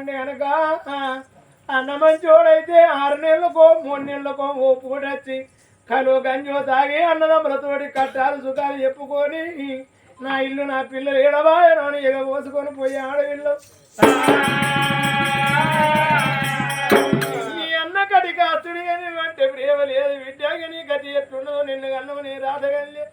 చెప్పండి కనుక. అన్నమంచోడైతే ఆరు నెలలకో మూడు నెలలకో ఓ పూటొచ్చి కలు గంజో తాగి అన్నదమ్ములతోటి కట్టాలు సుఖాలు చెప్పుకొని నా ఇల్లు నా పిల్లలు ఎడబాయను అని ఎగ పోసుకొని పోయి ఆడవిల్లు. ఈ అన్న కటి కాస్తుడి కానీ అంటే ప్రేమ లేదు విద్య గతి ఎట్లున్నదో నిన్ను కన్నము నీ రాధగల్లి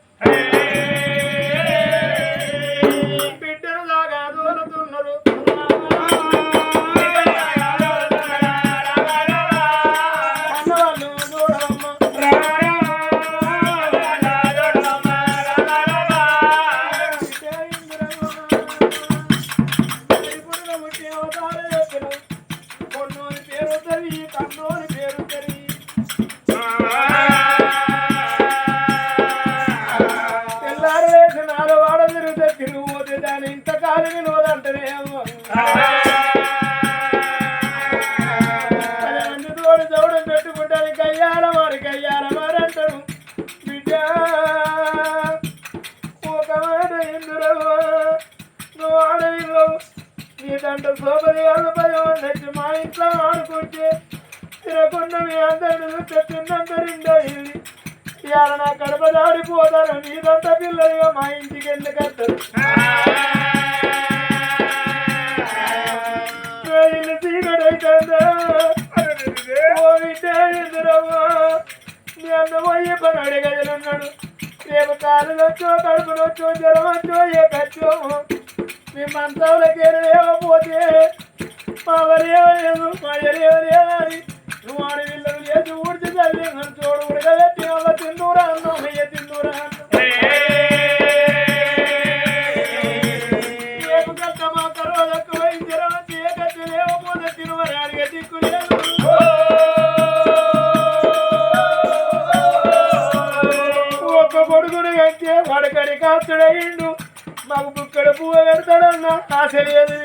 నీదంట సోపరి భయం నచ్చి మా ఇంట్లో ఆడుకుంటే తిరగకుండా మీ అందరిని తిన్నంత రెండో ఇల్లు ఇవాళ నా కడప దాడిపోతారు మీదంతా పిల్లలుగా మా ఇంటికి ఎందుకంటారు ఇల్లు చీకటైతుందా ఓ బిడ్డ ఎదురవ్వా మీ అన్న పోయి పని అడిగలున్నాడు రేపు కాలు వచ్చో కడుపు వచ్చో జ్వరం వచ్చో ఏ ఖర్చో మీ మంచాలకి లేకపోతే మా వరేవలేదు మా ఎరేవలేదని నువ్వు ఆడ వీళ్ళకి లేచి ఊడ్చి తల్లి నన్ను చూడు ఉడకబెట్టి వాళ్ళ తిందూరా అన్నావు అయ్య తిందూరా కట్ట ఒక్క కొడుకుడు కంటే వడకడి కాస్తుడయిండు మాకు బుక్కడ పువ్వు పెడతాడన్న ఆశ లేదు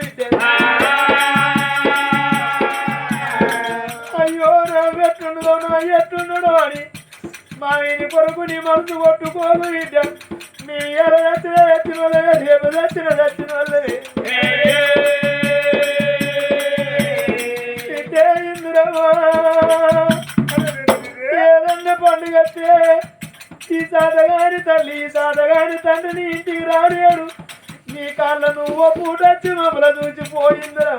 అయ్యో నా ఎట్టుండదో నా ఎట్టుండడో అని మా ఇంటి కొరకు నీ మనసు కొట్టుకోదు బిడ్డ మీ ఎర ఎత్తిన ఎత్తిన వాళ్ళవే రేపు ఎత్తిన ఎత్తిన వాళ్ళవే బిడ్డ ఏదన్న పండుగ వస్తే ఈ సాధగాని తల్లి ఈ సాధగాని తండ్రిని ఇంటికి రాలేడు. నీ కాళ్ళ నువ్వు పూటొచ్చి మమ్మల్ని చూసి పోయిందిరా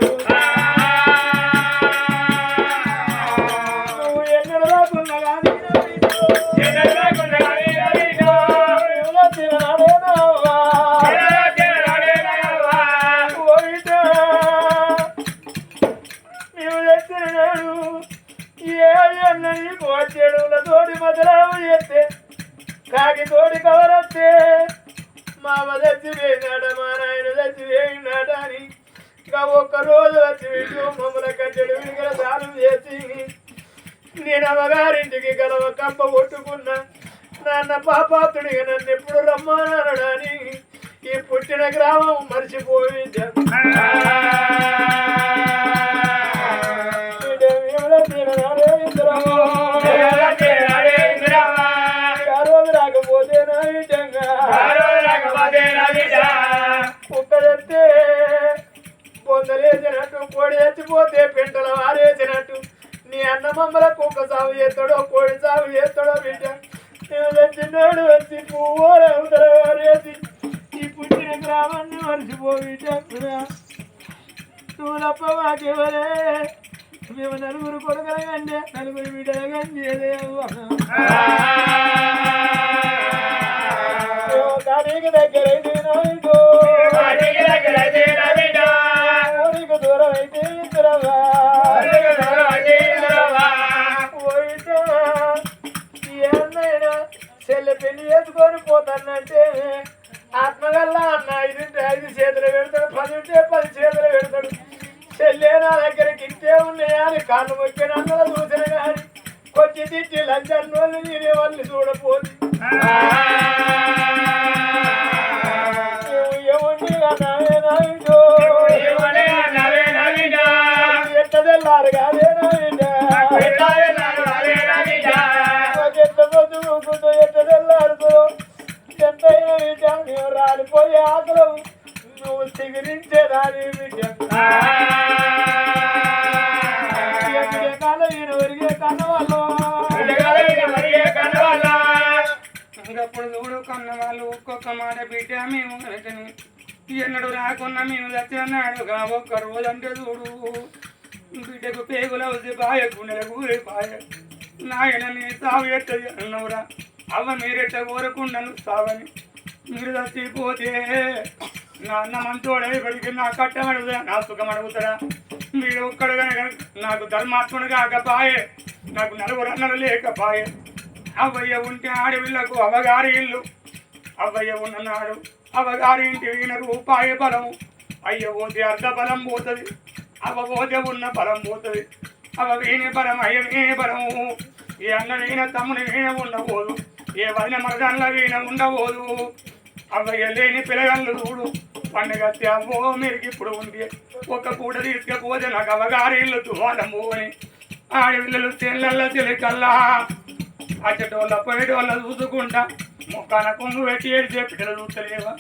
మామ మా నాయన చచ్చిపోయినాడ అని ఒక్క రోజు వచ్చి వీళ్ళు మమ్మల్ని కట్టెడు విడిగల దానం చేసి నేను అమ్మగారింటికి గలవ కంప కొట్టుకున్నా. నాన్న పాపాతుడిగా నన్ను ఎప్పుడు రమ్మన్నాడని. ఈ పుట్టిన గ్రామం మర్చిపోయింది పొందలేసినట్టు కోడి చచ్చిపోతే పెంటల వారేసినట్టు నీ అన్న మమ్మల కుక్క సాగు చేస్తాడో కోడి సాగు చేస్తాడో బిడ్డ. నేను తెచ్చినాడు వచ్చి పువ్వు ఉదర వారేసి ఈ పుట్టిన గ్రామాన్ని మర్చిపో బిడ్డ. నువ్వు తప్ప మాకెవరే మేము నలుగురు కొడుకుల కంటే నలుగురు బిడ్డల కంటే పెళ్ళి చేసుకొని పోతానంటే ఆత్మగల్లా అన్న ఐదు ఐదు చేతులు పెడతాడు పది ఉంటే పది చేతులు పెడతాడు. చెల్లె నా దగ్గరికి ఇంతే ఉన్నాయా అని కాళ్ళు మొక్కిన అన్నలు చూసిన కానీ కొచ్చి తిట్టి లంచం వాళ్ళు నేనే వాళ్ళు చూడపోదు. నువ్వు ఎవరిని అన్నావే నాయుడు? ఎట్ట తెల్లారు కాదే బిడ్డం మేము రాలిపోయే ఆకలు నువ్వు చిగురించే రాలి చూడు కన్న వాళ్ళు. ఒక్కొక్క మాట బిడ్డ మేము కనుకని ఎన్నడు రాకున్నా మేము చచ్చినాడు కా ఒక్క రోజు అంటే చూడు. బిడ్డకు పేగుల వచ్చి బాయ గుండెల కూరే బాయ. నాయన నీ సాగు ఎట్టది అన్నవురా. అవ్వ మీరెట్ట కోరకుండాను సావని. మీరు చచ్చిపోతే నా అన్న మంచోడే ఇప్పటికి నా కట్టమడుగుతా నా సుఖం అడుగుతారా మీరు ఒక్కడుగా నాకు ధర్మాత్ముడు కాకపాయే నాకు నలుగురు అన్నలు లేకపాయే. అవ్వయ్య ఉంటే ఆడవిళ్ళకు అవగారి ఇల్లు అవ్వయ్య ఉన్ననాడు అవగారి ఇంటి వీణ రూపాయ బలము. అయ్య పోతే అర్ధ బలం పోతుంది అవ్వ పోతే ఉన్న బలం పోతుంది. అవ వీణ బలం అయ్య వీణ బలము. ఏ అన్న వీణ తమ్ముని వీణ ఉండబోదు. ఏ వదిన మరదన్న వీణ ఉండబోదు. అవ్వయ్య లేని పిల్లగాళ్ళు చూడు. పండుగ అమ్మో మీరికి ఇప్పుడు ఉంది. ఒక్క కూడ తీసుకపోతే నాకు అవగారి ఇల్లు తువాలము అని. ఆడపిల్లలు తెల్లల్ల చిలికల్లా అచ్చటోళ్ళ పోయేటోళ్ళ చూసుకుంటా. మొక్కన కొంగు పెట్టి ఏడిచే బిడ్డలు చూస్తలేవా?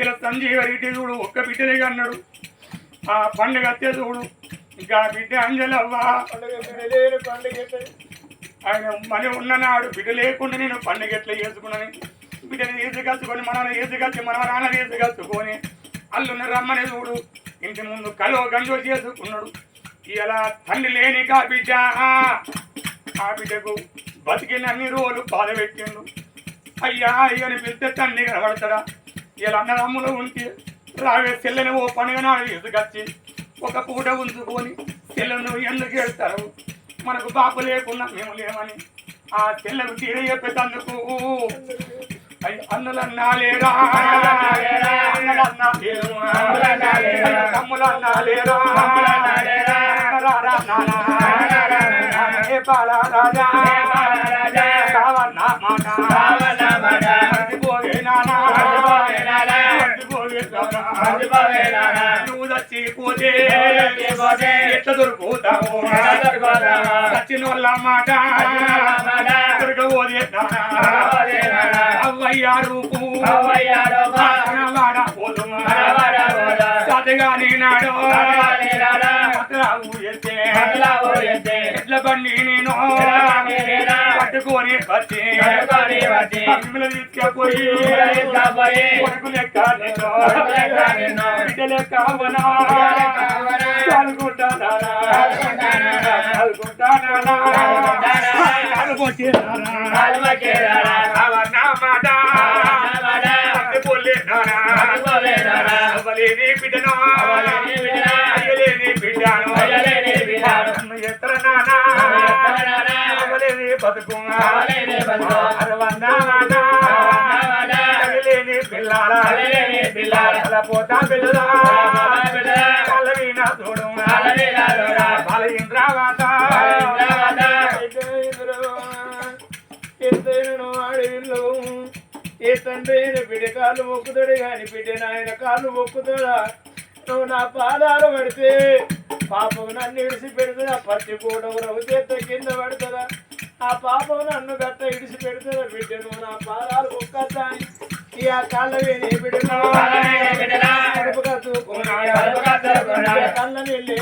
ఇలా సంజీవ రెడ్డి చూడు ఒక్క బిడ్డలే అన్నాడు ఆ పండుగ అత్తే చూడు ఇంకా బిడ్డ అంజలవ్వా. పండుగ ఆయన మని ఉన్ననాడు బిడ్డ లేకుండా నేను పండుగ ఎట్లా చేసుకున్నాను? బిడ్డని ఏసుకచ్చుకొని మన ఏసుకచ్చి మన నాన్న ఏసుకచ్చుకొని అల్లుని రమ్మని చూడు. ఇంటి ముందు కలో గంజో చేసుకున్నాడు. ఇలా తండ్రి లేని కా బిడ్డ ఆ బిడ్డకు బతికిన అన్ని రోజులు బాధ పెట్టిండు. అయ్యా అయ్యని పిలిస్తే తండ్రి కనబడతాడా? ఇలా అన్నదమ్ములు ఉంటే రావే చెల్లెని ఓ పండుగ నాడు ఎదుగచ్చి ఒక పూట ఉంచుకొని చెల్లెను ఎందుకు వెళ్తారు మనకు బాపు లేకుండా మేము లేమని ఆ చెల్లెకు తీర చెప్పేటందుకు అన్నులన్నా లేరా అన్నలన్నా లేరు తమ్ములన్నా లేరా రాజా కావన్నా మాట? నువ్వు చచ్చిపోతే ఎట్లా దొరుకుతావు చచ్చిన వాళ్ళ మాట దొరకబోదే అవ్వయ్య రూపు వాడ పోదుమా ఎట్ల బండి నేను పట్టుకొని వచ్చి మిమ్మల్ని తీసుకపోయి కొడుకు లెక్క నేను బిడ్డ లెక్క అవనా అవ్వలేని బిడ్డను అయ్యలేని బిడ్డను ఎత్తర నానా అవ్వలేని బతుకు అరవన్నా నానా తగిలేని పిల్లాల అలా పోతా పిల్లలా కలవీన చూడు బాలయింద్రావాత ఎంతైనా ఆడవిల్లు ఏ తండ్రి అయిన బిడ్డ కాళ్ళు మొక్కుతాడు కానీ బిడ్డ నాయన కాళ్ళు మొక్కుతాడా? నువ్వు నా పాదాలు పడితే పాపం నన్ను ఇడిసి పెడుతుందా పచ్చి పూట రవ్వు చేత కింద పడుతుందా? ఆ పాపం నన్ను గట్ట ఇడిసి పెడుతుందా బిడ్డ నువ్వు నా పాదాలు అని ఈ ఆ కాళ్ళ వేని బిడ్డను కడుపుగా చూకున్నాడు కళ్ళ నీళ్ళు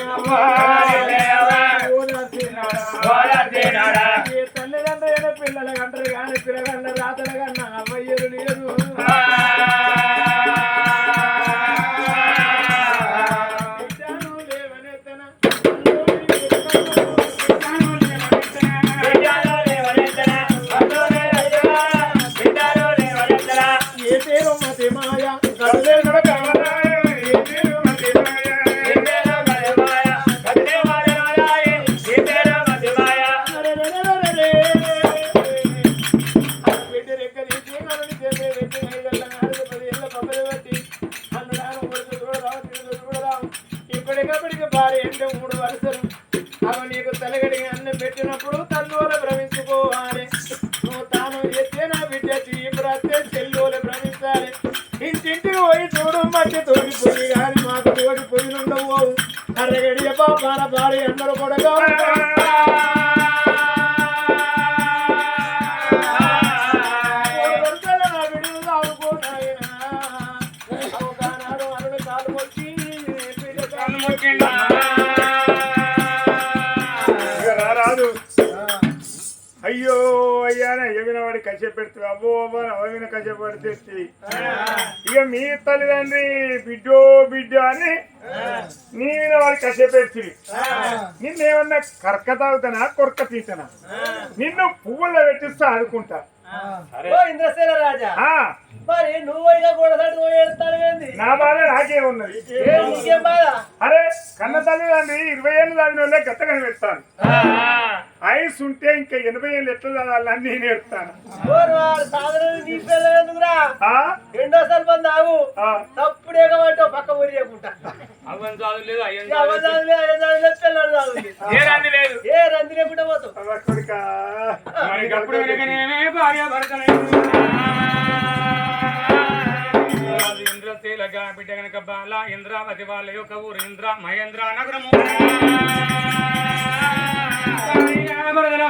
కష్టపడితే ఇక మీ తల్లిదండ్రి బిడ్డో బిడ్డ అని నేను వాళ్ళు కష్టపెడుతుంది నిన్నేమన్నా కరక తాగుతానా కొరక తీతనా నిన్ను పువ్వుల్లో పెట్టిస్తా ఆడుకుంటా ఓ ఇంద్రసేన రాజా. ఆ, మరి కూడా నా బాధ నాకే ఉన్నది? అరే కన్న తల్లిదండ్రి ఇరవై ఏళ్ళు చదివిన వాళ్ళే గత కనిపెడతాను ఐస్ ఉంటే ఇంకా ఎనభై ఏళ్ళు ఎట్లా చదవాలని నేను ఎడతాను? రెండోసారి బంద్ ఆగు. తప్పుడే కాబట్టి పక్క ఊరి చేయకుండా అవన్నీ చదువు లేదు. ఏ రాంది లేదు. ఏ రంది లేకుండా పోతావు. అవ్వ కొడుకా. మరి అప్పుడు వెనకనేమే భార్య ఇంద్రశీలగా బిడ్డ గనక బాల ఇంద్రావతి వాళ్ళ యొక్క ఊరు ఇంద్ర మహేంద్ర నగరము. భరతల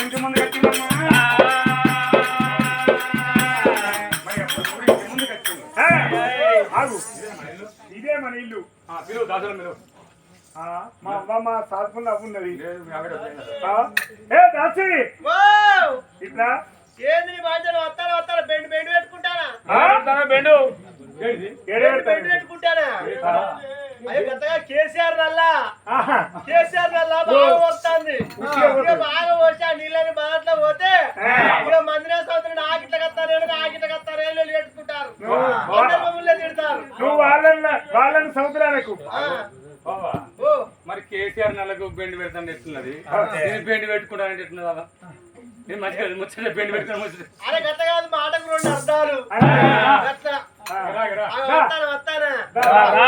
ఇంటి ముందు కట్టిందమ్మా మరి ఊరు ఇంటి ముందు కట్టింది ఇదే మన ఇల్లు పిలువు మీరు ఆ, మా అవ్వ మా ఉన్నది ఏ దాసి వావ్! ఇట్లా ఏంది నీ బాధ్యత వస్తారా వస్తారా బెండు బెండు పెట్టుకుంటారా బెండు పెడతాను. కేసీఆర్ నల్లా. కేసీఆర్ నల్లా బాగా వస్తుంది. బాగా వచ్చి ఆ నీళ్ళని బాగా పోతే ఇక మందిరా సంవత్సరం ఆకిట్ల కత్తారేళ్ళు ఆకిట్ల కత్తారేళ్ళు పెట్టుకుంటారు తిడతారు. నువ్వు వాళ్ళని సముద్రాలకు. మరి కేసీఆర్ నెలకు బెండ్ పెడతాను ఎట్లున్నది నేను బెండ్ పెట్టుకుంటానంటే ఎట్లున్నది బాబా నేను మంచిగా ముచ్చట బెండ్ పెట్టుకుని ముచ్చట. అరే గత కాదు మాటకు రెండు అర్థాలు. వస్తాను వస్తానా రా.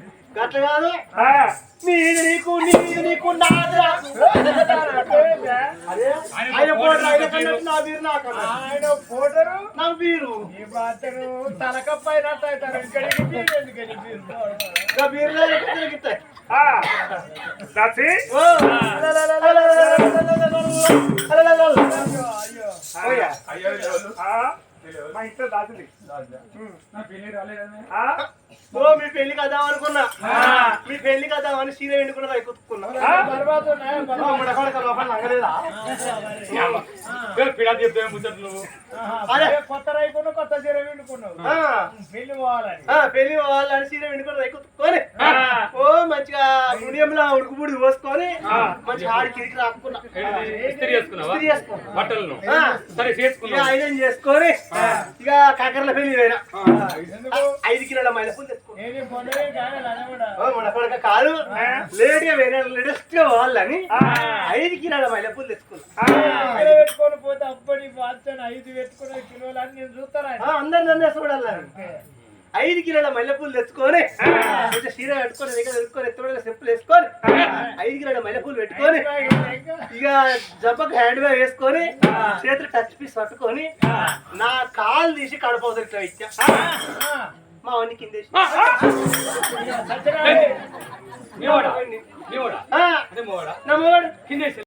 గట్ల కాదు నీది నీకు మా ఇంట్లో దాచుది ఓ మీ పెళ్ళి కదా అనుకున్నా. మీ పెళ్ళి కదా అని సీర. ఎండుకున్నదా ఎక్కుతున్నా కొత్త రైకున్న కొత్త సీర వెండుకున్నావు పెళ్ళి పోవాలని. పెళ్ళి సీర వెండుకున్నది ఎక్కుతుకొని ఓ మంచిగా గుడియంలో ఉడుకుబుడి పోసుకొని మంచిగా ఆడి కిరికి రాకున్నా సరే చేసుకున్నా ఐరన్ చేసుకొని ఇక కాకరల ఐదు కిలోల మైనపు తెచ్చుకున్నా కాదు లేట్ వేరే లేటెస్ట్గా పోవాలని ఐదు కిలోల మైనపు తెచ్చుకున్నా. పోతే అప్పటి ఐదు పెట్టుకున్న కిలోలు అని నేను చూస్తారా? అందరిని నన్నే చూడాలి ఐదు కిలోల మల్లెపూలు తెచ్చుకొని కొంచెం చీర కట్టుకొని దగ్గర తెచ్చుకొని ఎత్తుబడిగా చెప్పులు వేసుకొని ఐదు కిలోల మల్లెపూలు పెట్టుకొని ఇక జబ్బకు హ్యాండ్ బ్యాగ్ వేసుకొని చేతులు టచ్ పీస్ పట్టుకొని నా కాలు తీసి కడపవుతుంది ఇట్లా ఇచ్చా మా వాడిని కింద నా మొగాడు. కిందేసి